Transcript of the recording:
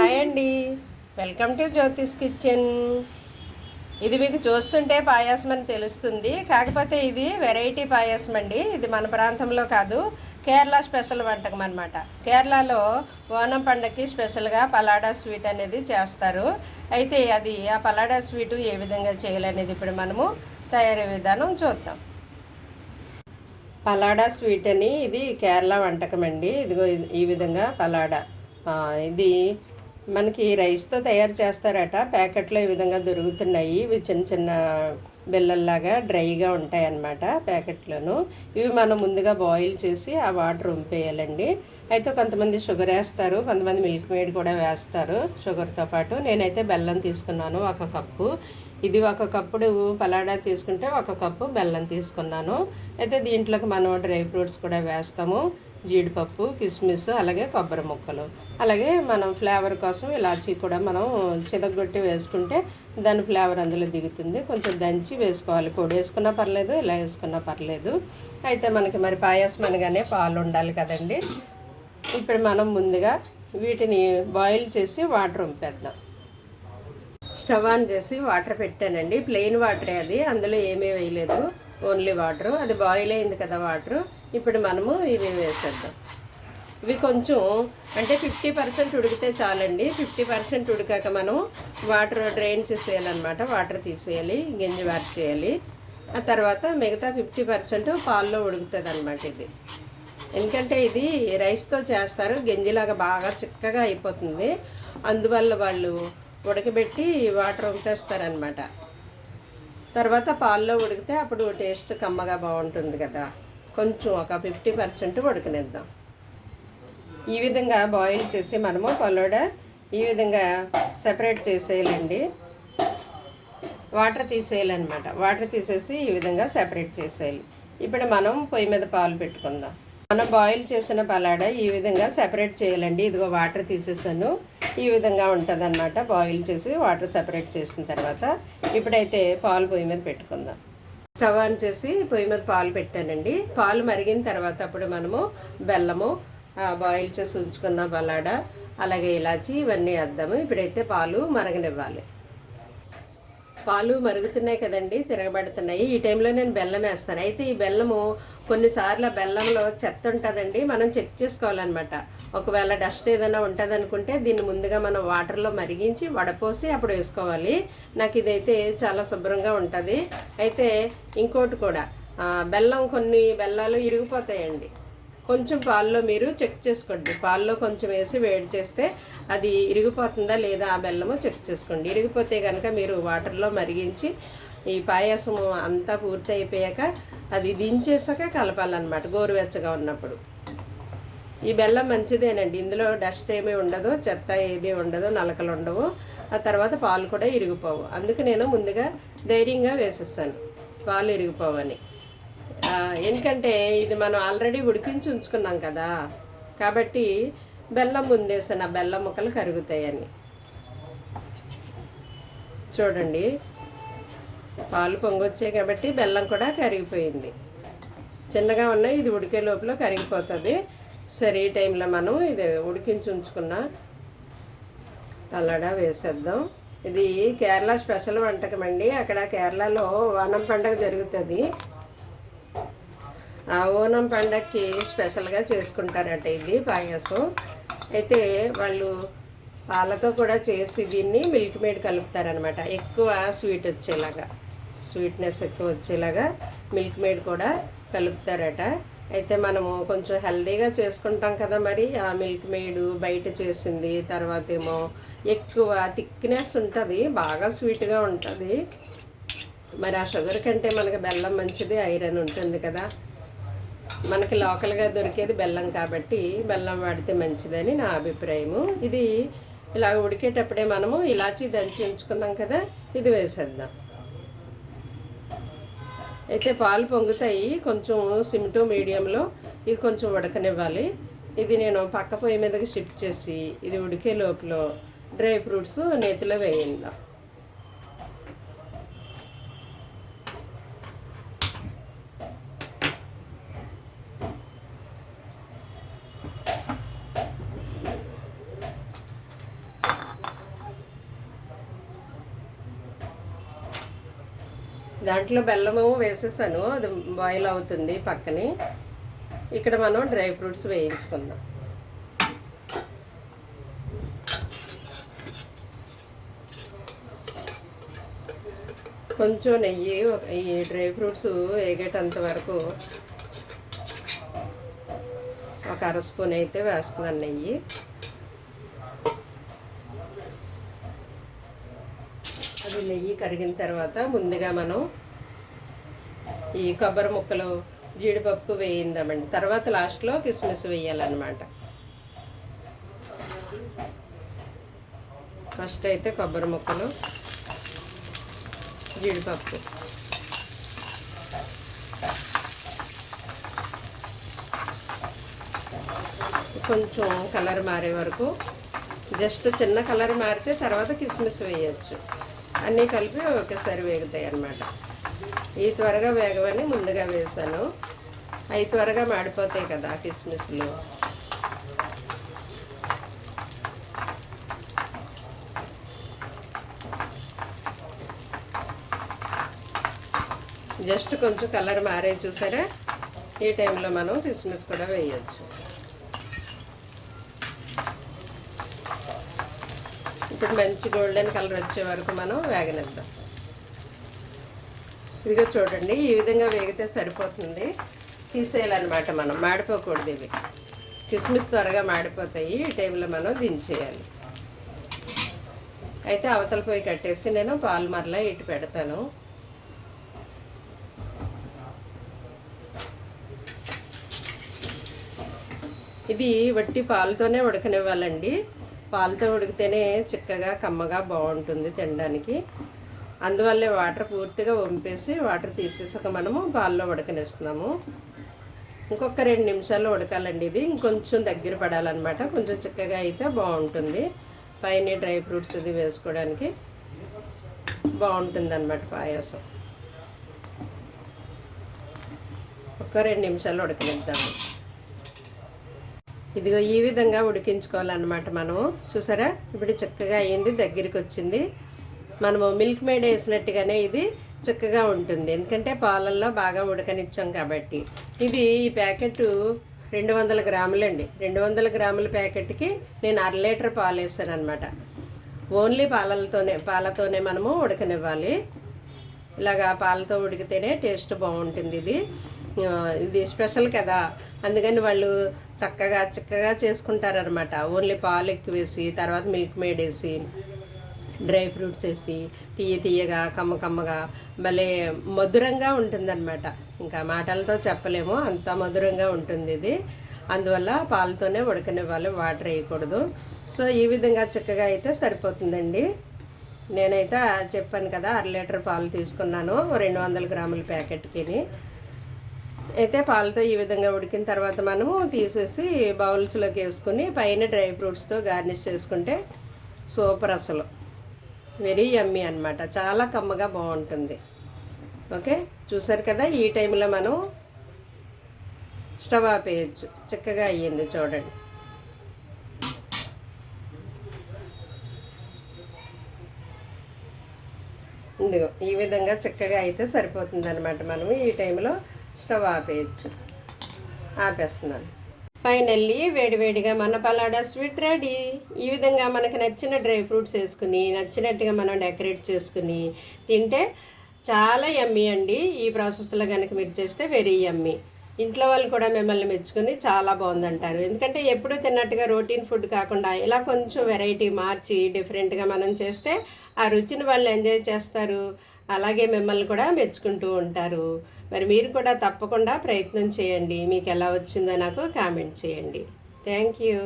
Hi అండి. Welcome to Jyothish kitchen. ఇది మీకు చూస్తుంటే పాయాసం అని తెలుస్తుంది. కాకపోతే ఇది వెరైటీ పాయాసం అండి. ఇది మన ప్రాంతంలో కాదు కేరళ స్పెషల్ వంటకం అనమాట కేరళలో ఓనం పండగకి స్పెషల్గా పలాడా స్వీట్ అనేది చేస్తారు. అయితే అది ఆ పలాడా స్వీట్ ఏ విధంగా చేయాలనేది ఇప్పుడు మనము తయారీ విధానం చూద్దాం. పలాడా స్వీట్ అని ఇది కేరళ వంటకం అండి. ఇదిగో ఈ విధంగా పలాడా. ఇది మనకి రైస్తో తయారు చేస్తారట. ప్యాకెట్లో ఈ విధంగా దొరుకుతున్నాయి. ఇవి చిన్న చిన్న బిల్లల్లాగా డ్రైగా ఉంటాయి అన్నమాట ప్యాకెట్లోను. ఇవి మనం ముందుగా బాయిల్ చేసి ఆ వాటర్ ఉంపేయాలండి అయితే కొంతమంది షుగర్ వేస్తారు కొంతమంది మిల్క్ మేడ్ కూడా వేస్తారు షుగర్తో పాటు. నేనైతే బెల్లం తీసుకున్నాను ఒక కప్పు. ఇది ఒక కప్పుడు పలాడా తీసుకుంటే ఒక కప్పు బెల్లం తీసుకున్నాను. అయితే దీంట్లోకి మనం డ్రై ఫ్రూట్స్ కూడా వేస్తాము. జీడిపప్పు కిస్మిస్ అలాగే కొబ్బరి ముక్కలు. అలాగే మనం ఫ్లేవర్ కోసం ఇలాచీ కూడా మనం చితగొట్టి వేసుకుంటే దాని ఫ్లేవర్ అందులో దిగుతుంది. కొంచెం దంచి వేసుకోవాలి. పొడి వేసుకున్నా పర్లేదు ఇలా వేసుకున్నా పర్లేదు. అయితే మనకి మరి పాయసం అనగానే పాలు ఉండాలి కదండి. ఇప్పుడు మనం ముందుగా వీటిని బాయిల్ చేసి వాటర్ ఉంపేద్దాం. స్టవ్ ఆన్ చేసి వాటర్ పెట్టానండి. ప్లెయిన్ వాటరే అది. అందులో ఏమీ వేయలేదు. ఓన్లీ వాటరు అది బాయిల్ అయింది కదా వాటర్ ఇప్పుడు మనము ఇవి వేసేద్దాం. ఇవి కొంచెం అంటే ఫిఫ్టీ పర్సెంట్ ఉడికితే చాలండి. ఫిఫ్టీ పర్సెంట్ ఉడికాక మనం వాటర్ డ్రైన్ చేసేయాలన్నమాట. వాటర్ తీసేయాలి గింజ వారి చేయాలి. ఆ తర్వాత మిగతా ఫిఫ్టీ పర్సెంట్ పాల్లో ఉడుకుతుంది అనమాట ఇది. ఎందుకంటే ఇది రైస్తో చేస్తారు. గంజిలాగా బాగా చిక్కగా అయిపోతుంది. అందువల్ల వాళ్ళు ఉడకబెట్టి వాటర్ ఉంపేస్తారనమాట తర్వాత పాల్లో ఉడికితే అప్పుడు టేస్ట్ కమ్మగా బాగుంటుంది కదా. కొంచెం ఒక ఫిఫ్టీ పర్సెంట్ ఉడకనిద్దాం. ఈ విధంగా బాయిల్ చేసి మనము పలోడ ఈ విధంగా సెపరేట్ చేసేయాలండి. వాటర్ తీసేయాలన్నమాట. వాటర్ తీసేసి ఈ విధంగా సెపరేట్ చేసేయాలి. ఇప్పుడు మనం పొయ్యి మీద పాలు పెట్టుకుందాం. మనం బాయిల్ చేసిన పలాడ ఈ విధంగా సెపరేట్ చేయాలండి. ఇదిగో వాటర్ తీసేసాను. ఈ విధంగా ఉంటుంది బాయిల్ చేసి వాటర్ సెపరేట్ చేసిన తర్వాత ఇప్పుడైతే పాలు పొయ్యి మీద పెట్టుకుందాం. స్టవ్ ఆన్ చేసి పొయ్యి మీద పాలు పెట్టానండి. పాలు మరిగిన తర్వాత అప్పుడు మనము బెల్లము బాయిల్ చేసి ఉంచుకున్న బలాడ అలాగే ఇలాచి ఇవన్నీ వేద్దాము. ఇప్పుడైతే పాలు మరగనివ్వాలి. పాలు మరుగుతున్నాయి కదండి తిరగబడుతున్నాయి. ఈ టైంలో నేను బెల్లం వేస్తాను. అయితే ఈ బెల్లము కొన్నిసార్లు ఆ బెల్లంలో చెత్త ఉంటుందండి మనం చెక్ చేసుకోవాలన్నమాట. ఒకవేళ డస్ట్ ఏదైనా ఉంటుంది అనుకుంటే దీన్ని ముందుగా మనం వాటర్లో మరిగించి వడపోసి అప్పుడు వేసుకోవాలి. నాకు ఇదైతే చాలా శుభ్రంగా ఉంటుంది. అయితే ఇంకోటి కూడా బెల్లం కొన్ని బెల్లాలు ఇరిగిపోతాయండి. కొంచెం పాల్లో మీరు చెక్ చేసుకోండి. పాల్లో కొంచెం వేసి వేడి చేస్తే అది ఇరిగిపోతుందా లేదా ఆ బెల్లము చెక్ చేసుకోండి. ఇరిగిపోతే కనుక మీరు వాటర్లో మరిగించి ఈ పాయసం అంతా పూర్తి అయిపోయాక అది దించేసాక కలపాలన్నమాట గోరువెచ్చగా ఉన్నప్పుడు. ఈ బెల్లం మంచిదేనండి. ఇందులో డస్ట్ ఏమీ ఉండదు చెత్త ఏది ఉండదు నలకలు ఉండవు. ఆ తర్వాత పాలు కూడా ఇరిగిపోవు. అందుకు నేను ముందుగా ధైర్యంగా వేసేస్తాను. పాలు ఇరిగిపోవని. ఎందుకంటే ఇది మనం ఆల్రెడీ ఉడికించి ఉంచుకున్నాం కదా. కాబట్టి బెల్లం ముందేసిన బెల్లం ముక్కలు కరుగుతాయని. చూడండి పాలు పొంగొచ్చాయి కాబట్టి బెల్లం కూడా కరిగిపోయింది. చిన్నగా ఉన్నాయి ఇది ఉడికే లోపల కరిగిపోతుంది. సరే ఈ టైంలో మనం ఇది ఉడికించి ఉంచుకున్న పల్లడా వేసేద్దాం. ఇది కేరళ స్పెషల్ వంటకం అండి. అక్కడ కేరళలో ఓనం పండగ జరుగుతుంది. ఓనం పండగకి స్పెషల్గా చేసుకుంటారట ఇది పాయసం. అయితే వాళ్ళు పాలతో కూడా చేసి దీన్ని మిల్క్ మేడ్ కలుపుతారనమాట. ఎక్కువ స్వీట్ వచ్చేలాగా స్వీట్నెస్ ఎక్కువ వచ్చేలాగా మిల్క్ మేడ్ కూడా కలుపుతారట. అయితే మనము కొంచెం హెల్దీగా చేసుకుంటాం కదా మరి ఆ మిల్క్ మేడ్ బయట చేసింది తర్వాత ఏమో ఎక్కువ థిక్నెస్ ఉంటుంది బాగా స్వీట్గా ఉంటుంది. మరి ఆ షుగర్ కంటే మనకి బెల్లం మంచిది ఐరన్ ఉంటుంది కదా. మనకి లోకల్గా దొరికేది బెల్లం కాబట్టి బెల్లం వాడితే మంచిదని నా అభిప్రాయము. ఇది ఇలా ఉడికేటప్పుడే మనము ఇలాచి దంచి ఉంచుకున్నాం కదా ఇది వేసేద్దాం. అయితే పాలు పొంగుతాయి కొంచెం సిమ్ టు మీడియంలో ఇది కొంచెం ఉడకనివ్వాలి. ఇది నేను పక్క పొయ్యి మీదకి షిఫ్ట్ చేసి ఇది ఉడికే లోపల డ్రై ఫ్రూట్స్ నేతిలో వేయిందాం దాంట్లో బెల్లము వేసేసాను. అది బాయిల్ అవుతుంది పక్కనే. ఇక్కడ మనం డ్రై ఫ్రూట్స్ వేయించుకుందాం. కొంచెం నెయ్యి ఈ డ్రై ఫ్రూట్స్ వేగేటంత వరకు ఒక అర స్పూన్ అయితే వేస్తున్నాను నెయ్యి. అది నెయ్యి కరిగిన తర్వాత ముందుగా మనం ఈ కొబ్బరి ముక్కలు జీడిపప్పు వేయిందామండి. తర్వాత లాస్ట్లో కిస్మిస్ వేయాలన్నమాట. ఫస్ట్ అయితే కొబ్బరి ముక్కలు జీడిపప్పు. కొంచెం కలర్ మారే వరకు జస్ట్ చిన్న కలర్ మారితే తర్వాత కిస్మిస్ వేయచ్చు. అన్నీ కలిపి ఒకేసారి వేగుతాయి అన్నమాట. ఈ త్వరగా వేగవని ముందుగా వేసాను. అవి త్వరగా మాడిపోతాయి కదా కిస్మిస్లు. జస్ట్ కొంచెం కలర్ మారే చూసారా? ఈ టైంలో మనం కిస్మిస్ కూడా వేయచ్చు. ఇప్పుడు మంచి గోల్డెన్ కలర్ వచ్చే వరకు మనం వేగనిద్దాం. ఇదిగో చూడండి ఈ విధంగా వేగితే సరిపోతుంది. తీసేయాలన్నమాట మనం మాడిపోకూడదు ఇవి. కిస్మిస్ త్వరగా మాడిపోతాయి ఈ టైంలో మనం దించేయాలి. అయితే అవతల పోయి కట్టేసి నేను పాలు మరలా ఇటు పెడతాను. ఇది వట్టి పాలతోనే ఉడకనివ్వాలండి. పాలతో ఉడికితేనే చిక్కగా కమ్మగా బాగుంటుంది తినడానికి. అందువల్లే వాటర్ పూర్తిగా వంపేసి వాటర్ తీసేసాక మనము పాల్లో ఉడకనిస్తున్నాము. ఇంకొక రెండు నిమిషాలు ఉడకాలండి ఇది. ఇంకొంచెం దగ్గర పడాలన్నమాట. కొంచెం చిక్కగా అయితే బాగుంటుంది. పైన డ్రై ఫ్రూట్స్ ఇది వేసుకోవడానికి బాగుంటుంది అనమాట పాయసం. ఒక్క రెండు నిమిషాలు ఉడకనిద్దాము. ఇదిగో ఈ విధంగా ఉడికించుకోవాలన్నమాట మనము. చూసారా? ఇప్పుడు చక్కగా అయింది దగ్గరికి వచ్చింది. మనము మిల్క్ మేడ్ వేసినట్టుగానే ఇది చక్కగా ఉంటుంది. ఎందుకంటే పాలల్లో బాగా ఉడకనిచ్చాం కాబట్టి. ఇది ఈ ప్యాకెట్ రెండు వందల గ్రాములండి. రెండు వందల గ్రాముల ప్యాకెట్కి నేను అర లీటర్ పాలు వేసాను అనమాట ఓన్లీ పాలలతోనే పాలతోనే మనము ఉడకనివ్వాలి. ఇలాగా పాలతో ఉడికితేనే టేస్ట్ బాగుంటుంది ఇది. ఇది స్పెషల్ కదా. అందుకని వాళ్ళు చక్కగా చక్కగా చేసుకుంటారనమాట ఓన్లీ పాలు ఎక్కువ వేసి తర్వాత మిల్క్ మేడ్ వేసి డ్రై ఫ్రూట్స్ వేసి తీయ తీయగా కమ్మ కమ్మగా భలే మధురంగా ఉంటుందన్నమాట. ఇంకా మాటలతో చెప్పలేము అంత మధురంగా ఉంటుంది ఇది. అందువల్ల పాలతోనే ఉడకనివ్వాలి వాటర్ వేయకూడదు. సో ఈ విధంగా చక్కగా అయితే సరిపోతుందండి. నేనైతే చెప్పాను కదా అర లీటర్ పాలు తీసుకున్నాను రెండు వందల గ్రాముల ప్యాకెట్కి అయితే పాలతో ఈ విధంగా ఉడికిన తర్వాత మనము తీసేసి బౌల్స్లోకి వేసుకుని పైన డ్రై ఫ్రూట్స్తో గార్నిష్ చేసుకుంటే సూపర్ అసలు. వెరీ యమ్మీ అనమాట చాలా కమ్మగా బాగుంటుంది. ఓకే? చూసారు కదా ఈ టైంలో మనం స్టవ్ ఆపేయచ్చు. చక్కగా అయ్యింది చూడండి. ఇదిగో ఈ విధంగా చక్కగా అయితే సరిపోతుంది అనమాట మనము ఈ టైంలో స్టవ్ ఆపేయచ్చు ఆపేస్తున్నాను. ఫైనల్లీ వేడివేడిగా మన పలాడా స్వీట్ రెడీ. ఈ విధంగా మనకు నచ్చిన డ్రై ఫ్రూట్స్ వేసుకుని నచ్చినట్టుగా మనం డెకరేట్ చేసుకుని తింటే చాలా యమ్మీ అండి. ఈ ప్రాసెస్లో కనుక మీరు చేస్తే వెరీ యమ్మీ. ఇంట్లో వాళ్ళు కూడా మిమ్మల్ని మెచ్చుకొని చాలా బాగుందంటారు. ఎందుకంటే ఎప్పుడు తిన్నట్టుగా రొటీన్ ఫుడ్ కాకుండా ఇలా కొంచెం వెరైటీ మార్చి డిఫరెంట్గా మనం చేస్తే ఆ రుచిని వాళ్ళు ఎంజాయ్ చేస్తారు. అలాగే మిమ్మల్ని కూడా మెచ్చుకుంటూ ఉంటారు. మరి మీరు కూడా తప్పకుండా ప్రయత్నం చేయండి. మీకు ఎలా వచ్చిందో నాకు కామెంట్ చేయండి. Thank you.